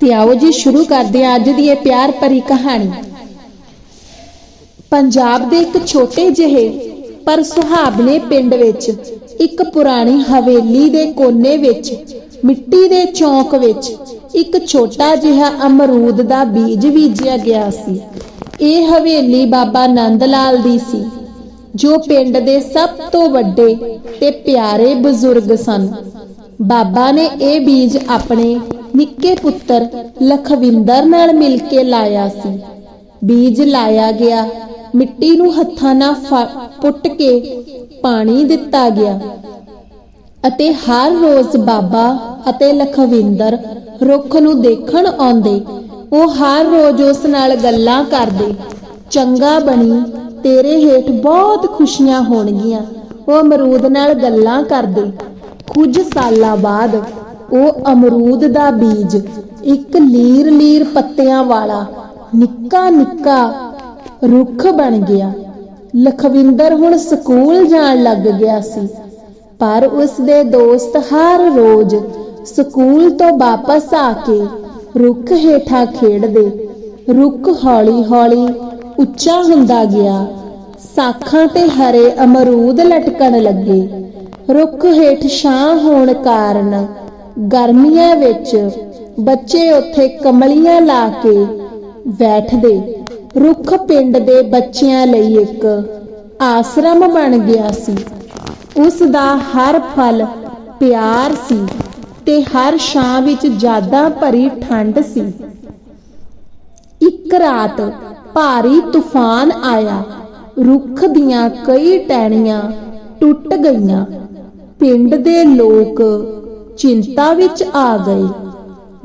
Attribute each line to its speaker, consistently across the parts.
Speaker 1: ਤੇ ਆਓ ਜੀ, ਸ਼ੁਰੂ ਕਰਦੇ ਹਾਂ ਅੱਜ ਦੀ ਇਹ ਪਿਆਰ ਭਰੀ ਕਹਾਣੀ। ਪੰਜਾਬ ਦੇ ਇੱਕ ਛੋਟੇ ਜਿਹੇ ਪਰ ਸੁਹਾਵਣੇ ਪਿੰਡ ਵਿੱਚ ਇੱਕ ਪੁਰਾਣੀ ਹਵੇਲੀ ਦੇ ਕੋਨੇ ਵਿੱਚ, ਮਿੱਟੀ ਦੇ ਚੌਂਕ ਵਿੱਚ ਇੱਕ ਛੋਟਾ ਜਿਹਾ ਅਮਰੂਦ ਦਾ ਬੀਜ ਬੀਜਿਆ ਗਿਆ ਸੀ। ਇਹ ਹਵੇਲੀ ਬਾਬਾ ਨੰਦ ਲਾਲ ਦੀ ਸੀ, ਜੋ ਪਿੰਡ ਦੇ ਸਭ ਤੋਂ ਵੱਡੇ ਤੇ ਪਿਆਰੇ ਬਜ਼ੁਰਗ ਸਨ। ਬਾਬਾ ਨੇ ਇਹ ਬੀਜ ਆਪਣੇ ਨਿੱਕੇ ਪੁੱਤਰ ਲਖਵਿੰਦਰ ਨਾਲ ਮਿਲ ਕੇ ਲਾਇਆ ਸੀ। ਬੀਜ ਲਾਇਆ ਗਿਆ, ਮਿੱਟੀ ਨੂੰ ਹੱਥਾਂ ਨਾਲ ਪੁੱਟ ਕੇ ਪਾਣੀ ਦਿੱਤਾ ਗਿਆ ਅਤੇ ਹਰ ਰੋਜ਼ ਬਾਬਾ ਅਤੇ ਲਖਵਿੰਦਰ ਰੁੱਖ ਨੂੰ ਦੇਖਣ ਆਉਂਦੇ, ਉਹ ਹਰ ਰੋਜ਼ ਉਸ ਨਾਲ ਗੱਲਾਂ ਕਰਦੇ, ਚੰਗਾ ਬਣੀ, ਤੇਰੇ ਹੇਠ ਬਹੁਤ ਖੁਸ਼ੀਆਂ ਹੋਣਗੀਆਂ, ਉਹ ਅਮਰੂਦ ਨਾਲ ਗੱਲਾਂ ਕਰਦੇ। ਕੁਝ ਸਾਲਾਂ ਬਾਅਦ ਉਹ ਅਮਰੂਦ ਦਾ ਬੀਜ ਇੱਕ ਲੀਰ-ਲੀਰ ਪੱਤਿਆਂ ਵਾਲਾ ਨਿੱਕਾ ਨਿੱਕਾ ਰੁੱਖ ਬਣ ਗਿਆ। ਲਖਵਿੰਦਰ ਹੁਣ ਸਕੂਲ ਜਾਣ ਲੱਗ ਗਿਆ ਸੀ, ਪਰ ਉਸ ਦੇ ਦੋਸਤ ਹਰ ਰੋਜ਼ ਸਕੂਲ ਤੋਂ ਵਾਪਸ ਆ ਕੇ ਰੁੱਖ ਹੇਠਾਂ ਖੇਡਦੇ, ਰੁੱਖ ਹੌਲੀ-ਹੌਲੀ ਉੱਚਾ ਹੁੰਦਾ ਗਿਆ। ਸਾਖਾਂ ਤੇ ਹਰੇ ਅਮਰੂਦ ਲਟਕਣ ਲੱਗੇ। ਰੁੱਖ ਹੇਠ ਛਾਂ ਹੋਣ ਕਾਰਨ ਗਰਮੀਆਂ ਵਿੱਚ ਬੱਚੇ ਉੱਥੇ ਕਮਲੀਆਂ ਲਾ ਕੇ ਬੈਠਦੇ। ਰੁੱਖ ਪਿੰਡ ਦੇ ਬੱਚਿਆਂ ਲਈ ਇੱਕ ਆਸ਼ਰਮ ਬਣ ਗਿਆ ਸੀ। ਉਸ ਦਾ ਹਰ ਫਲ ਪਿਆਰ ਸੀ ਤੇ ਹਰ ਛਾਂ ਵਿੱਚ ਜਾਦਾਂ ਭਰੀ ਠੰਡ ਸੀ। ਇੱਕ ਰਾਤ ਭਾਰੀ ਤੂਫਾਨ ਆਇਆ। ਰੁੱਖ ਦੀਆਂ ਕਈ ਟਹਿਣੀਆਂ ਟੁੱਟ ਗਈਆਂ। ਪਿੰਡ ਦੇ ਲੋਕ ਚਿੰਤਾ ਵਿੱਚ ਆ ਗਏ।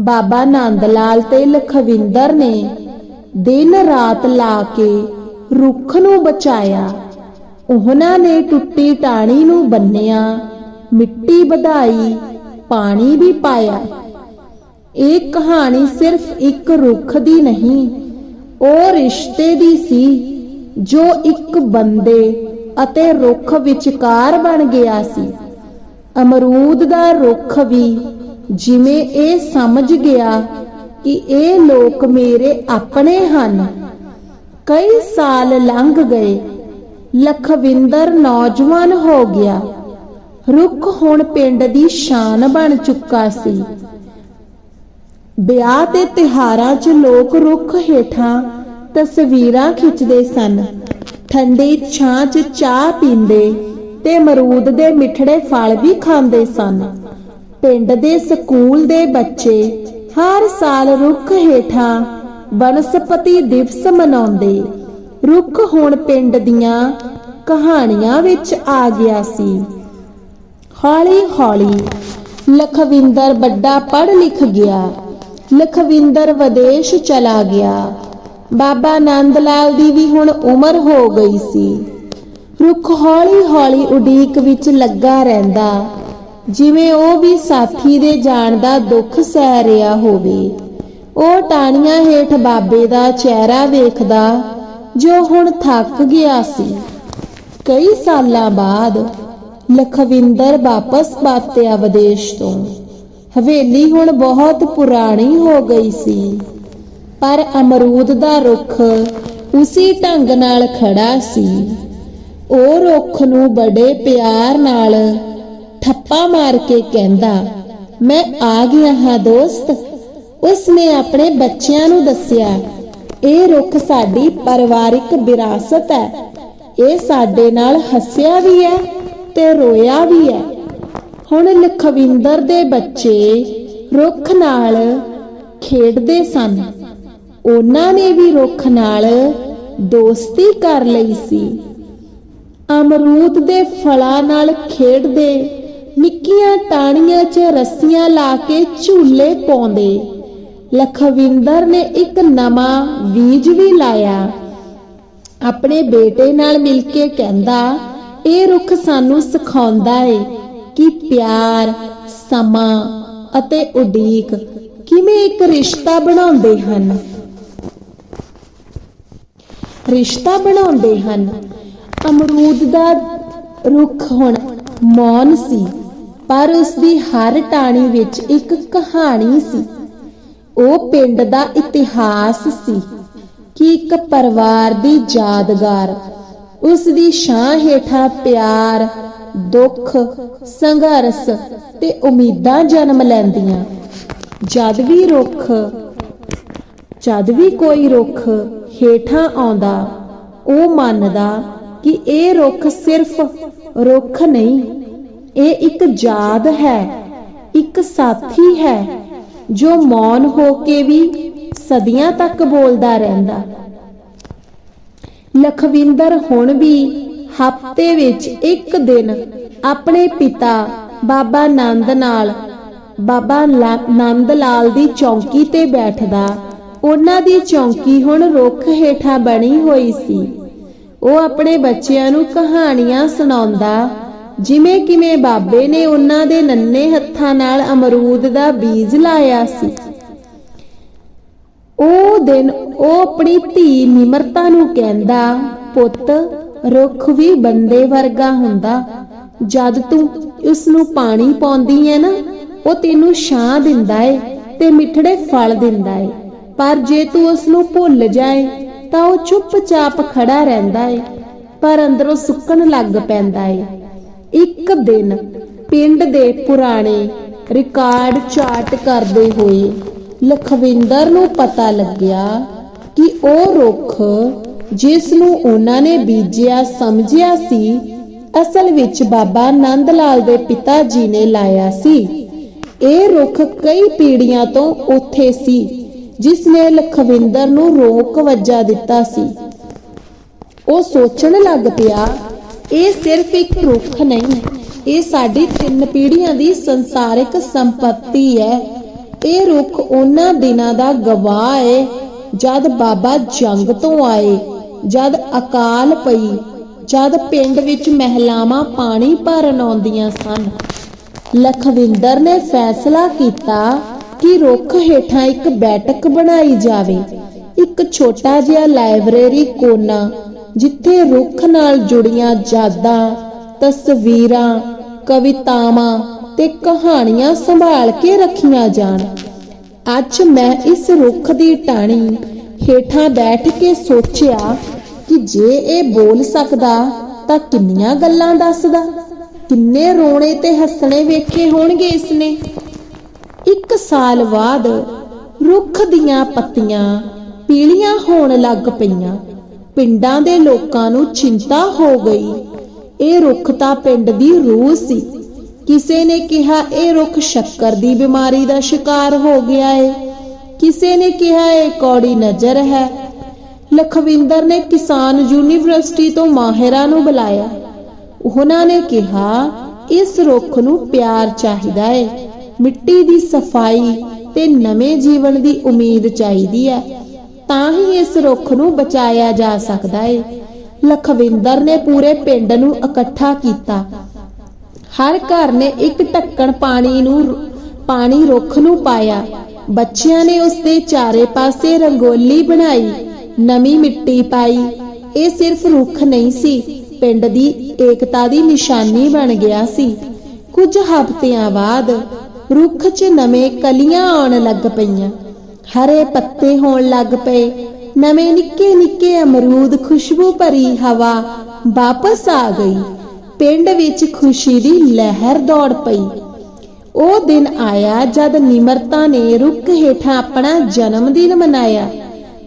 Speaker 1: ਬਾਬਾ ਨੰਦ ਲਾਲ ਤੇ ਲਖਵਿੰਦਰ ਨੇ ਦਿਨ ਰਾਤ ਲਾ ਕੇ ਰੁੱਖ ਨੂੰ ਬਚਾਇਆ। ਉਹਨਾਂ ਨੇ ਟੁੱਟੀ ਟਾਣੀ ਨੂੰ ਬੰਨਿਆ, ਮਿੱਟੀ ਵਧਾਈ, ਪਾਣੀ ਵੀ ਪਾਇਆ। ਇਹ ਕਹਾਣੀ ਸਿਰਫ ਇੱਕ ਰੁੱਖ ਦੀ ਨਹੀਂ, ਉਹ ਰਿਸ਼ਤੇ ਦੀ ਸੀ, ਜੋ ਇੱਕ ਬੰਦੇ ਅਤੇ ਰੁੱਖ ਵਿਚਕਾਰ ਬਣ ਗਿਆ ਸੀ। ਅਮਰੂਦ ਦਾ ਰੁੱਖ ਵੀ ਜਿਵੇਂ ਇਹ ਸਮਝ ਗਿਆ ਕਿ ਇਹ ਲੋਕ ਮੇਰੇ ਆਪਣੇ ਹਨ। ਕਈ ਸਾਲ ਲੰਘ ਗਏ, ਲਖਵਿੰਦਰ ਨੌਜਵਾਨ ਹੋ ਗਿਆ। ਰੁੱਖ ਹੁਣ ਪਿੰਡ ਦੀ ਸ਼ਾਨ ਬਣ ਚੁੱਕਾ ਸੀ। ਵਿਆਹ ਤੇ ਤਿਹਾਰਾਂ 'ਚ ਲੋਕ ਰੁੱਖ ਹੇਠਾਂ ਤਸਵੀਰਾਂ ਖਿੱਚਦੇ ਸਨ। ਠੰਡੀ ਛਾਂ 'ਚ ਚਾਹ ਪੀਂਦੇ ਤੇ ਅਮਰੂਦ ਦੇ ਮਿੱਠੜੇ ਫਲ ਵੀ ਖਾਂਦੇ ਸਨ। ਪਿੰਡ ਦੇ ਸਕੂਲ ਦੇ ਬੱਚੇ ਹਰ ਸਾਲ ਰੁੱਖ ਹੇਠਾਂ ਬਨਸਪਤੀ ਦਿਵਸ ਮਨਾਉਂਦੇ। ਰੁੱਖ ਹੁਣ ਪਿੰਡ ਦੀਆਂ ਕਹਾਣੀਆਂ ਵਿੱਚ ਆ ਗਿਆ ਸੀ। ਹੌਲੀ ਹੌਲੀ ਲਖਵਿੰਦਰ ਵੱਡਾ ਪੜ੍ਹ ਲਿਖ ਗਿਆ। ਲਖਵਿੰਦਰ ਵਿਦੇਸ਼ ਚਲਾ ਗਿਆ। ਬਾਬਾ ਨੰਦ ਲਾਲ ਦੀ ਵੀ ਹੁਣ ਉਮਰ ਹੋ ਗਈ ਸੀ। ਰੁੱਖ ਹੌਲੀ ਹੌਲੀ ਉਡੀਕ ਵਿੱਚ ਲੱਗਾ ਰਹਿੰਦਾ। ਜਿਵੇਂ ਉਹ ਵੀ ਸਾਥੀ ਦੇ ਜਾਣ ਦਾ ਦੁੱਖ ਸਹਿ ਰਿਹਾ ਹੋਵੇ। ਉਹ ਟਾਣੀਆਂ ਹੇਠ ਬਾਬੇ ਦਾ ਚਿਹਰਾ ਵੇਖਦਾ, ਜੋ ਹੁਣ ਥੱਕ ਗਿਆ ਸੀ। ਕਈ ਸਾਲਾਂ ਬਾਅਦ ਲਖਵਿੰਦਰ ਵਾਪਸ ਬਾਤਿਆ ਵਿਦੇਸ਼ ਤੋਂ। ਹਵੇਲੀ ਹੁਣ ਬਹੁਤ ਪੁਰਾਣੀ ਹੋ ਗਈ ਸੀ। ਪਰ ਅਮਰੂਦ ਦਾ ਰੁੱਖ ਉਸੇ ਢੰਗ ਨਾਲ ਖੜਾ ਸੀ। ਉਹ ਰੁੱਖ ਨੂੰ ਬੜੇ ਪਿਆਰ ਨਾਲ ਠੱਪਾ ਮਾਰ ਕੇ ਕਹਿੰਦਾ, ਮੈਂ ਆ ਗਿਆ ਹਾਂ ਦੋਸਤ। ਉਸ ਆਪਣੇ ਬੱਚਿਆਂ ਨੂੰ ਦੱਸਿਆ, ਇਹ ਰੁੱਖ ਸਾਡੀ ਪਰਿਵਾਰਿਕ ਵਿਰਾਸਤ ਹੈ। ਇਹ ਸਾਡੇ ਨਾਲ ਹੱਸਿਆ ਵੀ ਹੈ ਤੇ ਰੋਇਆ ਵੀ ਹੈ। ਹੁਣ ਲਖਵਿੰਦਰ ਦੇ ਬੱਚੇ ਰੁੱਖ ਨਾਲ ਖੇਡਦੇ ਸਨ। ਉਹਨਾਂ ਨੇ ਵੀ ਰੁੱਖ ਨਾਲ ਦੋਸਤੀ ਕਰ ਲਈ ਸੀ। ਅਮਰੂਦ ਦੇ ਫਲਾਂ ਨਾਲ ਖੇਡਦੇ ਨਿੱਕੀਆਂ ਟਾਹਣੀਆਂ 'ਚ ਰੱਸੀਆਂ ਲਾ ਕੇ ਝੂਲੇ ਪਾਉਂਦੇ। ਲਖਵਿੰਦਰ ਨੇ ਇੱਕ ਨਵਾਂ ਬੀਜ ਵੀ ਲਾਇਆ। ਆਪਣੇ ਬੇਟੇ ਨਾਲ ਮਿਲ ਕੇ ਕਹਿੰਦਾ, ਇਹ ਰੁੱਖ ਸਾਨੂੰ ਸਿਖਾਉਂਦਾ ਏ ਕਿ ਪਿਆਰ, ਸਮਾਂ ਅਤੇ ਉਡੀਕ ਕਿਵੇਂ ਇੱਕ ਰਿਸ਼ਤਾ ਬਣਾਉਂਦੇ ਹਨ। ਰਿਸ਼ਤਾ ਬਣਾਉਂਦੇ ਹਨ। ਅਮਰੂਦ ਦਾ ਰੁੱਖ ਹੁਣ ਮੌਨ ਸੀ, ਪਰ ਉਸ ਦੀ ਹਰ ਟਾਣੀ ਵਿੱਚ ਇੱਕ ਕਹਾਣੀ ਸੀ। ਉਹ ਪਿੰਡ ਦਾ ਇਤਿਹਾਸ ਸੀ ਕਿ ਇੱਕ ਪਰਿਵਾਰ ਦੀ ਯਾਦਗਾਰ ਉਸ ਦੀ ਛਾਂ ਹੇਠਾਂ ਪਿਆਰ, ਦੁੱਖ, ਸੰਘਰਸ਼ ਤੇ ਉਮੀਦਾਂ ਜਨਮ ਲੈਂਦੀਆਂ। ਜਦ ਵੀ ਰੁੱਖ, ਜਦ ਵੀ ਕੋਈ ਰੁੱਖ ਹੇਠਾਂ ਆਉਂਦਾ, ਉਹ ਮੰਨਦਾ ਕਿ ਇਹ ਰੁੱਖ ਸਿਰਫ ਰੁੱਖ ਨਹੀਂ, ਇਹ ਇੱਕ ਯਾਦ ਹੈ, ਇੱਕ ਸਾਥੀ ਹੈ, ਜੋ ਮੌਨ ਹੋ ਕੇ ਵੀ ਸਦੀਆਂ ਤੱਕ ਬੋਲਦਾ ਰਹਿੰਦਾ। ਲਖਵਿੰਦਰ ਹੁਣ ਵੀ ਹਫ਼ਤੇ ਵਿੱਚ ਇੱਕ ਦਿਨ ਆਪਣੇ ਪਿਤਾ ਬਾਬਾ ਨੰਦ ਨਾਲ, ਬਾਬਾ ਨੰਦ ਲਾਲ ਦੀ ਚੌਂਕੀ ਤੇ ਬੈਠਦਾ। ਉਹਨਾਂ ਦੀ ਚੌਂਕੀ ਹੁਣ ਰੁੱਖ ਹੇਠਾਂ ਬਣੀ ਹੋਈ ਸੀ। ਉਹ ਆਪਣੇ ਬੱਚਿਆਂ ਨੂੰ ਕਹਾਣੀਆਂ ਸੁਣਾਉਂਦਾ। ਜਿਵੇਂ ਕਿਵੇਂ ਬਾਬੇ ਨੇ ਉਹਨਾਂ ਦੇ ਨੰਨੇ ਹੱਥਾਂ ਨਾਲ ਅਮਰੂਦ ਦਾ ਬੀਜ ਲਾਇਆ ਸੀ। ਉਹ ਦਿਨ ਉਹ ਆਪਣੀ ਧੀ ਨਿਮਰਤਾ ਨੂੰ ਕਹਿੰਦਾ, ਪੁੱਤ, ਰੁੱਖ ਵੀ ਬੰਦੇ ਵਰਗਾ ਹੁੰਦਾ। ਜਦ ਤੂੰ ਉਸ ਨੂੰ ਪਾਣੀ ਪਾਉਂਦੀ ਹੈ ਨਾ, ਉਹ ਤੈਨੂੰ ਛਾਂ ਦਿੰਦਾ ਏ ਤੇ ਮਿੱਠੜੇ ਫਲ ਦਿੰਦਾ ਏ। ਪਰ ਜੇ ਤੂੰ ਉਸ ਨੂੰ ਭੁੱਲ ਜਾਏ ਤਾਂ ਉਹ ਚੁੱਪਚਾਪ ਖੜਾ ਰਹਿੰਦਾ ਏ, ਪਰ ਅੰਦਰੋਂ ਸੁੱਕਣ ਲੱਗ ਪੈਂਦਾ ਏ। ਇੱਕ ਦਿਨ ਪਿੰਡ ਦੇ ਪੁਰਾਣੇ ਰਿਕਾਰਡ ਚਾਰਟ ਕਰਦੇ ਹੋਏ ਲਖਵਿੰਦਰ ਨੂੰ ਪਤਾ ਲੱਗਿਆ ਕਿ ਉਹ ਰੁੱਖ ਜਿਸ ਨੂੰ ਉਹਨਾਂ ਨੇ ਬੀਜਿਆ ਸਮਝਿਆ ਸੀ, ਅਸਲ ਵਿੱਚ ਬਾਬਾ ਨੰਦ ਲਾਲ ਦੇ ਪਿਤਾ ਜੀ ਨੇ ਲਾਇਆ ਸੀ। ਇਹ ਰੁੱਖ ਕਈ ਪੀੜ੍ਹੀਆਂ ਤੋਂ ਉੱਥੇ ਸੀ। ਜਿਸ ਨੇ ਲਖਵਿੰਦਰ ਨੂੰ ਰੋਕ ਵੱਜਾ ਦਿੱਤਾ ਸੀ। ਉਹ ਸੋਚਣ ਲੱਗ ਪਿਆ, ਇਹ ਸਿਰਫ ਇੱਕ ਰੁੱਖ ਨਹੀਂ, ਇਹ ਸਾਡੀ ਤਿੰਨ ਪੀੜ੍ਹੀਆਂ ਦੀ ਸੰਸਾਰਿਕ ਸੰਪਤੀ ਹੈ। ਇਹ ਰੁੱਖ ਉਹਨਾਂ ਦਿਨਾਂ ਦਾ ਗਵਾਹ ਹੈ ਜਦ ਬਾਬਾ ਜੰਗ ਤੋਂ ਆਏ, ਜਦ ਅਕਾਲ ਪਈ, ਜਦ ਪਿੰਡ ਵਿੱਚ ਮਹਿਲਾਵਾਂ ਪਾਣੀ ਭਰਨ ਆਉਂਦੀਆਂ ਸਨ। ਲਖਵਿੰਦਰ ਨੇ ਫੈਸਲਾ ਕੀਤਾ ਕਿ ਰੁੱਖ ਹੇਠਾਂ ਇੱਕ ਬੈਠਕ ਬਣਾਈ ਜਾਵੇ। ਇੱਕ ਛੋਟਾ ਜਿਹਾ ਲਾਇਬ੍ਰੇਰੀ ਕੋਨਾ, ਜਿੱਥੇ ਰੁੱਖ ਨਾਲ ਜੁੜੀਆਂ ਯਾਦਾਂ, ਤਸਵੀਰਾਂ, ਕਵਿਤਾਵਾਂ ਤੇ ਕਹਾਣੀਆਂ ਸੰਭਾਲ ਕੇ ਰੱਖੀਆਂ ਜਾਣ। ਅੱਜ ਮੈਂ ਇਸ ਰੁੱਖ ਦੀ ਟਾਹਣੀ ਹੇਠਾਂ ਬੈਠ ਕੇ ਸੋਚਿਆ ਕਿ ਜੇ ਇਹ ਬੋਲ ਸਕਦਾ ਤਾਂ ਕਿੰਨੀਆਂ ਗੱਲਾਂ ਦੱਸਦਾ। ਕਿੰਨੇ ਰੋਣੇ ਤੇ ਹੱਸਣੇ ਵੇਖੇ ਹੋਣਗੇ ਇਸਨੇ ਇੱਕ ਸਾਲ ਬਾਅਦ ਰੁੱਖ ਦੀਆਂ ਪੱਤੀਆਂ ਪੀਲੀਆਂ ਹੋਣ ਲੱਗ ਪਈਆਂ। ਪਿੰਡਾਂ ਦੇ ਲੋਕਾਂ ਨੂੰ ਚਿੰਤਾ ਹੋ ਗਈ। ਇਹ ਰੁੱਖ ਤਾਂ ਪਿੰਡ ਦੀ ਰੂਹ ਸੀ। ਕਿਸੇ ਨੇ ਕਿਹਾ, ਇਹ ਰੁੱਖ ਸ਼ੱਕਰ ਦੀ ਬਿਮਾਰੀ ਦਾ ਸ਼ਿਕਾਰ ਹੋ ਗਿਆ ਹੈ ਕਿਸੇ ਨੇ ਕਿਹਾ, ਇਹ ਕੌੜੀ ਨਜ਼ਰ ਹੈ। ਲਖਵਿੰਦਰ ਨੇ ਕਿਸਾਨ ਯੂਨੀਵਰਸਿਟੀ ਤੋਂ ਮਾਹਿਰਾਂ ਨੂੰ ਬੁਲਾਇਆ। ਉਹਨਾਂ ਨੇ ਕਿਹਾ, ਇਸ ਰੁੱਖ ਨੂੰ ਪਿਆਰ ਚਾਹੀਦਾ ਹੈ ਮਿੱਟੀ ਦੀ ਸਫ਼ਾਈ ਤੇ ਨਵੇਂ ਜੀਵਨ ਦੀ ਉਮੀਦ ਚਾਹੀਦੀ ਹੈ, ਤਾਂ ਹੀ ਇਸ ਰੁੱਖ ਨੂੰ ਬਚਾਇਆ ਜਾ ਸਕਦਾ ਹੈ ਲਖਵਿੰਦਰ ਨੇ ਪੂਰੇ ਪਿੰਡ ਨੂੰ ਇਕੱਠਾ ਕੀਤਾ। ਹਰ ਘਰ ਨੇ ਇੱਕ ਢੱਕਣ ਪਾਣੀ ਨੂੰ ਪਾਣੀ ਰੁੱਖ ਨੂੰ ਪਾਇਆ। ਬੱਚਿਆਂ ਨੇ ਉਸ ਦੇ ਚਾਰੇ ਪਾਸੇ ਰੰਗੋਲੀ ਬਣਾਈ, ਨਵੀਂ ਮਿੱਟੀ ਪਾਈ। ਇਹ ਸਿਰਫ ਰੁੱਖ ਨਹੀਂ ਸੀ, ਪਿੰਡ ਦੀ ਏਕਤਾ ਦੀ ਨਿਸ਼ਾਨੀ ਬਣ ਗਿਆ ਸੀ। ਕੁਝ ਹਫ਼ਤਿਆਂ ਬਾਅਦ ਰੁੱਖ 'ਚ ਨਵੇਂ ਕਲੀਆਂ ਆਉਣ ਲੱਗ ਪਈਆਂ। ਹਰੇ ਪੱਤੇ ਹੋਣ ਲੱਗ ਪਏ। ਨਵੇਂ ਨਿੱਕੇ ਨਿੱਕੇ ਅਮਰੂਦ ਖੁਸ਼ਬੂ ਭਰੀ ਹਵਾ ਵਾਪਸ ਆ ਗਈ। ਪਿੰਡ ਵਿੱਚ ਖੁਸ਼ੀ ਦੀ ਲਹਿਰ ਦੌੜ ਪਈ। ਉਹ ਦਿਨ ਆਇਆ ਜਦ ਨਿਮਰਤਾ ਨੇ ਰੁੱਖ ਹੇਠਾਂ ਆਪਣਾ ਜਨਮ ਦਿਨ ਮਨਾਇਆ।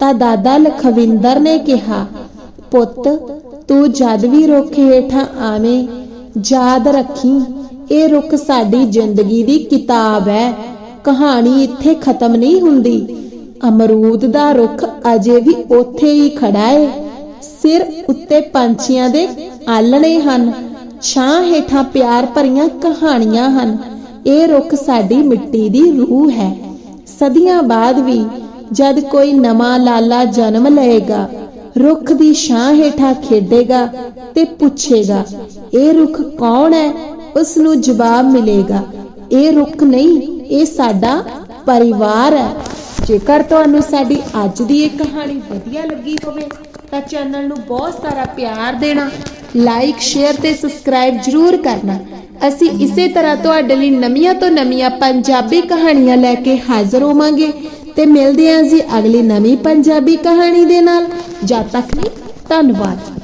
Speaker 1: ਤਾਂ ਦਾਦਾ ਲਖਵਿੰਦਰ ਨੇ ਕਿਹਾ, ਪੁੱਤ, ਤੂੰ ਜਦ ਵੀ ਰੁੱਖ ਹੇਠਾਂ ਆਵੇਂ, ਯਾਦ ਰੱਖੀ ਇਹ ਰੁੱਖ ਸਾਡੀ ਜ਼ਿੰਦਗੀ ਦੀ ਕਿਤਾਬ ਹੈ। ਕਹਾਣੀ ਇੱਥੇ ਖਤਮ ਨਹੀਂ ਹੁੰਦੀ। ਅਮਰੂਦ ਦਾ ਰੁੱਖ ਅਜੇ ਵੀ ਉੱਥੇ ਹੀ ਖੜਾ ਹੈ ਸਿਰ ਉੱਤੇ ਪੰਛੀਆਂ ਦੇ ਆਲਣੇ ਹਨ। ਛਾਂ ਹੇਠਾਂ ਪਿਆਰ ਭਰੀਆਂ ਕਹਾਣੀਆਂ ਹਨ। ਇਹ ਰੁੱਖ ਸਾਡੀ ਮਿੱਟੀ ਦੀ ਰੂਹ ਹੈ। ਸਦੀਆਂ ਬਾਅਦ ਵੀ ਜਦ ਕੋਈ ਨਵਾਂ ਲਾਲਾ ਜਨਮ ਲਏਗਾ, ਰੁੱਖ ਦੀ ਛਾਂ ਹੇਠਾਂ ਖੇਡੇਗਾ ਤੇ ਪੁੱਛੇਗਾ, ਇਹ ਰੁੱਖ ਕੌਣ ਹੈ? ਉਸ ਨੂੰ ਜਵਾਬ ਮਿਲੇਗਾ। ਇਹ ਰੁੱਖ ਨਹੀਂ, ਇਹ ਸਾਡਾ ਪਰਿਵਾਰ ਹੈ। ਜੇਕਰ ਤੁਹਾਨੂੰ ਸਾਡੀ ਅੱਜ ਦੀ ਇਹ ਕਹਾਣੀ ਵਧੀਆ ਲੱਗੀ ਹੋਵੇ, ਤਾਂ ਚੈਨਲ ਨੂੰ ਬਹੁਤ ਸਾਰਾ ਪਿਆਰ ਦੇਣਾ, ਲਾਈਕ, ਸ਼ੇਅਰ ਤੇ ਸਬਸਕ੍ਰਾਈਬ ਜਰੂਰ ਕਰਨਾ। ਅਸੀਂ ਇਸੇ ਤਰ੍ਹਾਂ ਤੁਹਾਡੇ ਲਈ ਨਵੀਆਂ ਤੋਂ ਨਵੀਆਂ ਪੰਜਾਬੀ ਕਹਾਣੀਆਂ ਲੈ ਕੇ ਹਾਜ਼ਰ ਹੋਵਾਂਗੇ। ਤੇ ਮਿਲਦੇ ਹਾਂ ਜੀ ਅਗਲੀ ਨਵੀਂ ਪੰਜਾਬੀ ਕਹਾਣੀ ਦੇ ਨਾਲ। ਜਦ ਤੱਕ ਲਈ ਧੰਨਵਾਦ।